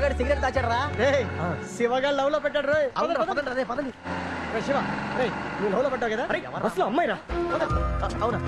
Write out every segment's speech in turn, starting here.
శివగాడి cigarette దాచాడరా రేయ్ శివగా లవ్లో పెట్టాడు రే. అవును పదండి. రే పదండి. రే శివ రే నువ్వు లవ్లో పెట్టావు కదా? అమ్మాయి రా అవునా?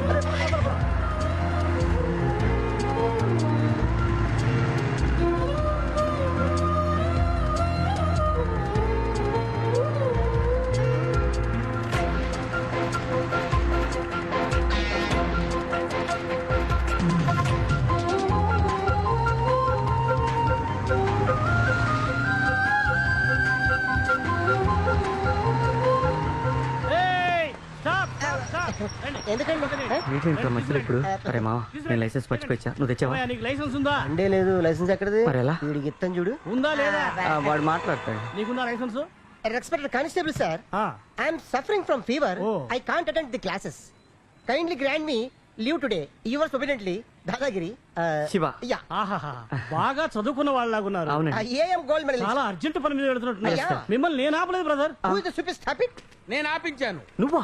ఏంటి ఇంట్లో మధ్యలో ఇప్పుడు? అరే మామ నేను లైసెన్స్ మర్చిపోయా నువ్వు తెచ్చావా? నీకు లైసెన్స్ ఉందా? అండే లేదు లైసెన్స్ ఎక్కడది? మరి ఎలా? వీడికి ఇస్తాను చూడు. ఉందా లేదా? ఆ, వాడు మాట్లాడతాడు. నీకుందా licence respected constable sir I'm suffering from fever Oh. I can't attend the classes kindly grand me leave today yours obediently Dadagiri Shiva. Yeah ఆహాహా. బాగా చదువుకున్న వాళ్ళలాగున్నారు. అవునండి. ఏఎం గోల్డ్ మెడల్ చాలా అర్జెంట్ పని మీద వెళ్తున్నట్టున్నారు. అయ్యా. మిమ్మల్ని నేను ఆపలేదు brother who is the super stupid నేను ఆపించాను. నువ్వా?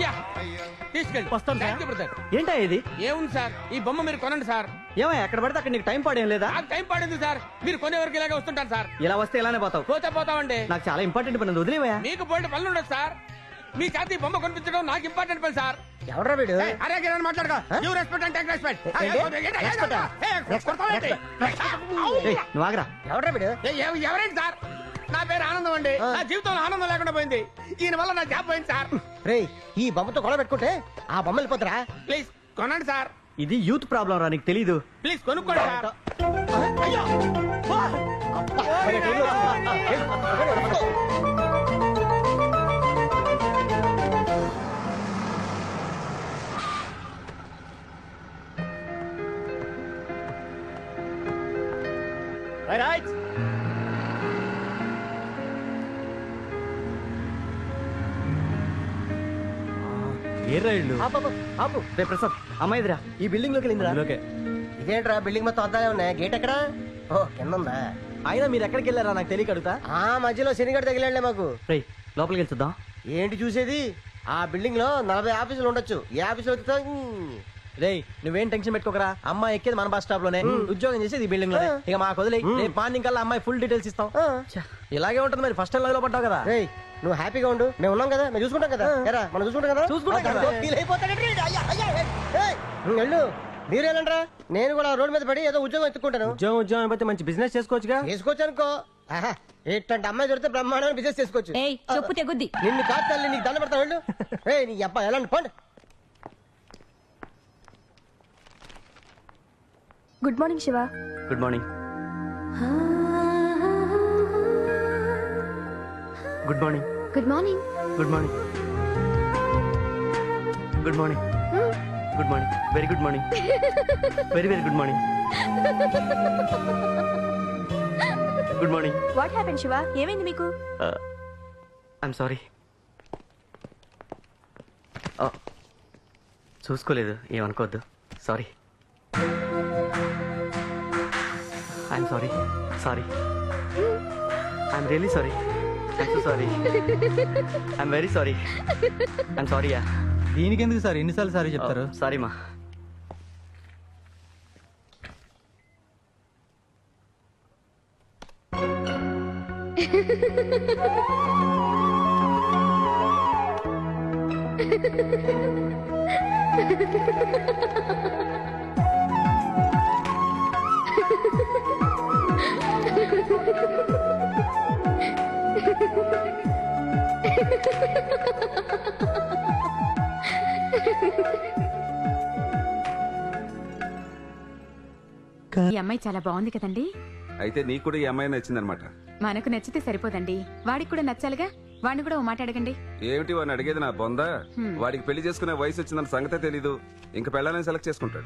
యా తీసుకెళ్ళి. వస్తాను సార్. Thank you brother. ఏంటా ఇది? ఏముంది సార్? ఈ బొమ్మ మీరు కొనండి సార్. ఏమయ్య ఎక్కడ పడితే అక్కడ నీకు టైం పాడేం లేదా? నాకు టైం పడింది సార్. మీరు కొనే వరకు ఇలాగే వస్తుంటాను సార్. ఇలా వస్తే ఇలానే పోతావు. పోతే పోతామండి. నాకు చాలా ఇంపార్టెంట్ పని ఉంది. వదిలేవయ్యా. మీకు పోయిన పనులు ఉండదు సార్. మీ చేత ఈ బొమ్మ కొనిపించడం నాకు ఇంపార్టెంట్ పని సార్. ఎవడ్రా వీడు? ఏయ్, అరే గిరని మాట్లాడుకో. You respect and take respect ఏంటి? Respect ఆ? ఏయ్, నువ్వు ఆగరా. ఎవడ్రా వీడు? ఎవరేంటి సార్? నా పేరు ఆనందం అండి. ఆ. నా జీవితంలో ఆనందం లేకుండా పోయింది. ఈయన వల్ల నా జాబ్ పోయింది సార్. రేయ్ ఈ బొమ్మతో గొడవ పెట్టుకుంటే ఆ బొమ్మ వెళ్ళిపోతారా ప్లీజ్ కొనండి సార్. ఇది యూత్ ప్రాబ్లం రా నీకు తెలీదు. ప్లీజ్ కొనుక్కోండి సార్. అయ్యో ఏ రైళ్ళు రే ప్రసాద్ అమ్మాయిదిరా ఈ బిల్డింగ్లోకి వెళ్ళిందిరా. అందులోకే. ఇదేంట్రా బిల్డింగ్ మొత్తం అద్దాలే ఉన్నాయి. గేట్ ఎక్కడా? ఓ కింద ఉందా? అయినా మీరు ఎక్కడికి వెళ్ళారా? నాకు తెలియక అడుగుతా. ఆ మధ్యలో శనిగడ తగిలాడులే మాకు. రే లోపలికి వెళ్ళి చూద్దాం ఏంటి చూసేది? ఆ బిల్డింగ్లో నలభై ఆఫీసులు ఉండొచ్చు. ఏ ఆఫీసులో వెతుకుతావు? రేయ్ నువ్వేం టెన్షన్ పెట్టుకోకరా? అమ్మాయి ఎక్కేది మన బస్ స్టాప్లోనే. ఉద్యోగం చేసేది ఈ బిల్డింగ్ ఆ. ఇక మాకు వదిలే రేపు మార్నింగ్ కల్లా అమ్మాయి ఫుల్ డీటెయిల్స్ ఇస్తాం. ఇలాగే ఉంటుంది మరి. ఫస్ట్ టైం లో పడ్డావు కదా. రేయ్ నువ్వు హ్యాపీగా ఉండు. మేము ఉన్నాం కదా మేము చూసుకుంటాం కదా. ఎరా మనం చూసుకుంటాం కదా? చూసుకుంటాం కదా. వెళ్ళు. మీరు వెళ్ళండ్రా. నేను కూడా రోడ్ మీద పడి ఏదో ఉద్యోగం ఎత్తుకుంటాను ఉద్యోగం ఉద్యోగం అయిపోతే మంచి బిజినెస్ చేసుకోవచ్చుగా? చేసుకోవచ్చు అనుకో. ఇట్లాంటి అమ్మాయి దొరికితే బ్రహ్మాండమైన బిజినెస్ చేసుకోవచ్చు. ఏయ్ చెప్పు తెగుద్ది. నిన్ను కాదు తల్లి నీకు దండ పెడతా వెళ్ళు. ఏయ్ నీ అబ్బాయి ఎలా పండు. Good morning Shiva good morning good morning good morning good morning good morning good morning very good morning very very good morning good morning what happen Shiva ఏమైంది మీకు? ఐఎమ్ సారీ చూసుకోలేదు. ఏమనుకోవద్దు. Sorry I'm sorry sorry I'm really sorry sorry I'm very sorry I'm sorry yeah దీనికి ఎందుకు sir? ఎన్నిసార్లు sorry చెప్తారు? Sorry మా ఈ అమ్మాయి చాలా బాగుంది కదండి. అయితే నీకు కూడా ఈ అమ్మాయి నచ్చిందనమాట మనకు నచ్చితే సరిపోదండి. వాడికి కూడా నచ్చాలిగా? వాడిని కూడా ఓ మాట అడగండి. ఏమిటి వాడిని అడిగేది నా బొందా. వాడికి పెళ్ళి చేసుకునే వయసు వచ్చిందన్న సంగతే తెలీదు. ఇంక పెళ్ళాలని సెలెక్ట్ చేసుకుంటాడు.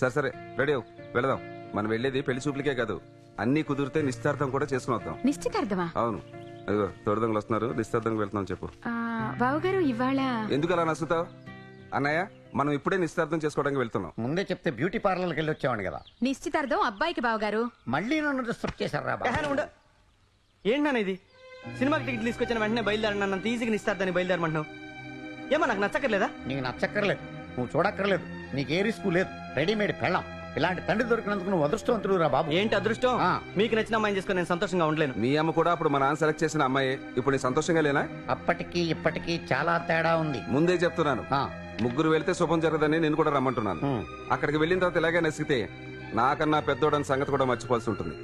సరే సరే రెడీ అవు వెళదాం. మనం వెళ్ళేది పెళ్ళి చూపులకే కాదు. అన్ని కుదిరితే నిశ్చార్థం కూడా చేసుకుని వద్దాం. నిశ్చితార్థమా? అవును. అదిగో తోడుదొంగలు వస్తున్నారు. నిశ్చార్థంకి వెళ్తున్నాం చెప్పు. ఆ, బావగారు ఇవాళ ఎందుకు అలా నచ్చుతావు? అన్నయ్య మనం ఇప్పుడే నిశ్చార్థం చేసుకోవడానికి వెళ్తున్నాం. ముందే చెప్తే బ్యూటీ పార్లర్కి వెళ్ళి వచ్చేవాడు కదా. నిశ్చితార్థం అబ్బాయికి బావగారు. మళ్ళీ నన్ను డిస్టర్బ్ చేశారా ఏహే, ఉండు. ఏంటి నాన్న ఇది? సినిమాకి టికెట్ తీసుకొచ్చిన వెంటనే బయలుదేరండి నన్ను ఈజీగా నిస్తారని బయలుదేరమంటున్నావు. ఏమో నాకు నచ్చక్కర్లేదా? నీకు నచ్చక్కర్లేదు. నువ్వు చూడక్కర్లేదు. నీకు ఏ రిస్క్ లేదు. రెడీమేడ్ పెళ్ళాం. ఇలాంటి తండ్రి దొరికినందుకు నువ్వు అదృష్టవంతుడు రా బాబు. ఏంటి అదృష్టం? ఆ. మీకు నచ్చిన అమ్మాయిని చేసుకుని నేను సంతోషంగా ఉండలేను. మీ అమ్మ కూడా అప్పుడు మా నాన్న సెలెక్ట్ చేసిన అమ్మాయి. ఇప్పుడు నీ సంతోషంగా లేనా? అప్పటికి ఇప్పటికి చాలా తేడా ఉంది. ముందే చెప్తున్నాను. ఆ, ముగ్గురు వెళ్తే శుభం జరగదని నేను కూడా రమ్మంటున్నాను. అక్కడికి వెళ్ళిన తర్వాత ఇలాగే నసిగితే నాకన్నా పెద్దోడని సంగతి కూడా మర్చిపోవాల్సి ఉంటుంది.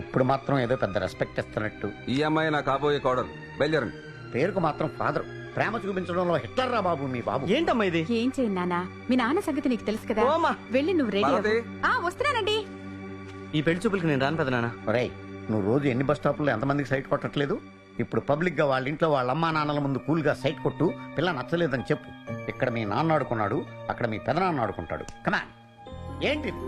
ఇప్పుడు మాత్రం ఏదో పెద్ద రెస్పెక్ట్ ఇస్తున్నట్టు. ఈ అమ్మాయి నా కాబోయే కోడలు. బయలుదేరండి. పేరుకు మాత్రం ఫాదర్ ప్రేమ చూపించడంలో హిట్లర్ రా బాబు మీ బాబు. ఏంటమ్మా ఇది? ఏం చేయను నానా మీ నాన్న సంగతి నీకు తెలుసు కదా? ఓమా. వెళ్ళి నువ్వు రెడీ. ఆ వస్తున్నానండి. ఈ పెళ్ళి చూపులకి నేను రాను పెదనాన్న ఒరేయ్ నువ్వు రోజు ఎన్ని బస్ స్టాపుల్లో ఎంతమందికి సైట్ కొట్టట్లేదు? ఇప్పుడు పబ్లిక్గా వాళ్ళ ఇంట్లో వాళ్ళ అమ్మా నాన్నల ముందు కూల్గా సైట్ కొట్టు పిల్ల నచ్చలేదని చెప్పు. ఇక్కడ మీ నాన్న ఆడుకున్నాడు అక్కడ మీ పెదనాన్న ఆడుకుంటాడు. కమాన్ ఏంటిది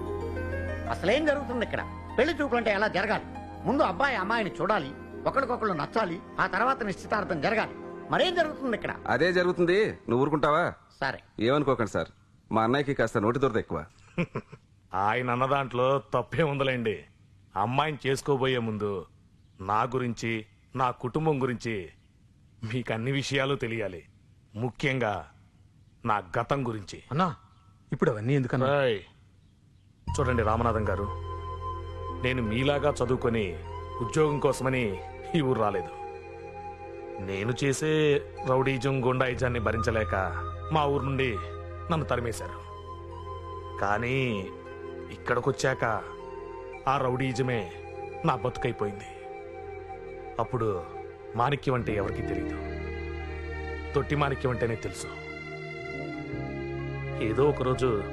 అసలేం జరుగుతుంది ఇక్కడ? పెళ్ళి చూపులు అంటే ఎలా జరగాలి? ముందు అబ్బాయి అమ్మాయిని చూడాలి ఒకరికొకళ్ళు నచ్చాలి ఆ తర్వాత నిశ్చితార్థం జరగాలి. మరేం జరుగుతుంది ఇక్కడ? అదే జరుగుతుంది. నువ్వు ఊరుకుంటావా? సరే. ఏమనుకోకండి సార్. మా అన్నయ్యకి కాస్త నోటి దొరద ఎక్కువ. ఆయన అన్న దాంట్లో తప్పే ఉందిలేండి. అమ్మాయిని చేసుకోబోయే ముందు నా గురించి నా కుటుంబం గురించి మీకు అన్ని విషయాలు తెలియాలి. ముఖ్యంగా నా గతం గురించి. అన్నా ఇప్పుడు అవన్నీ ఎందుకన్నా? రాయ్ చూడండి రామనాథం గారు నేను మీలాగా చదువుకొని ఉద్యోగం కోసమని ఈ ఊరు రాలేదు. నేను చేసే రౌడీజం గుండాయిజాన్ని భరించలేక మా ఊరు నుండి నన్ను తరిమేశారు. కానీ ఇక్కడికొచ్చాక ఆ రౌడీజమే నా బతుకైపోయింది. అప్పుడు మాణిక్యం అంటే ఎవరికి తెలియదు తొట్టి మాణిక్యం అంటేనే తెలుసు. ఏదో ఒకరోజు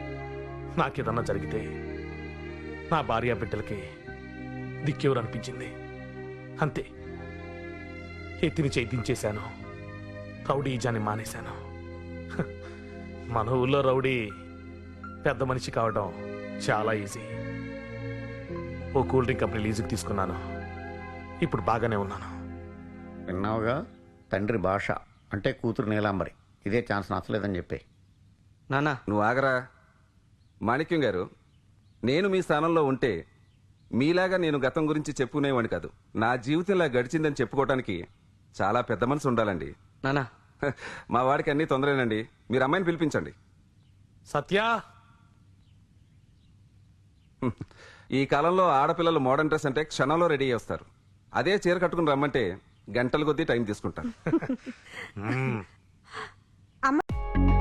నాకేదన్నా జరిగితే నా భార్య బిడ్డలకి దిక్కెవరు అనిపించింది. అంతే. ఎత్తిని చేయించేశాను రౌడీజాన్ని మానేశాను. మన ఊళ్ళో రౌడీ పెద్ద మనిషి కావడం చాలా ఈజీ. ఓ కూల్ డ్రింక్ కంపెనీ లీజుకి తీసుకున్నాను. ఇప్పుడు బాగానే ఉన్నాను. విన్నావుగా? తండ్రి భాష అంటే కూతురు నీలాంబరి. ఇదే ఛాన్స్ నచ్చలేదని చెప్పి. నాన్న. నువ్వు ఆగరా. మాణిక్యం గారు నేను మీ స్థానంలో ఉంటే మీలాగా నేను గతం గురించి చెప్పుకునేవాడిని కాదు. నా జీవితం ఇలా గడిచిందని చెప్పుకోవడానికి చాలా పెద్ద మనసు ఉండాలండి. నాన్న. హ, మా వాడికి అన్ని తొందరేనండి. మీరు అమ్మాయిని పిలిపించండి. సత్య! ఈ కాలంలో ఆడపిల్లలు మోడర్న్ డ్రెస్ అంటే క్షణంలో రెడీ చేస్తారు అదే చీర కట్టుకుని రమ్మంటే గంటల కొద్దీ టైం తీసుకుంటారు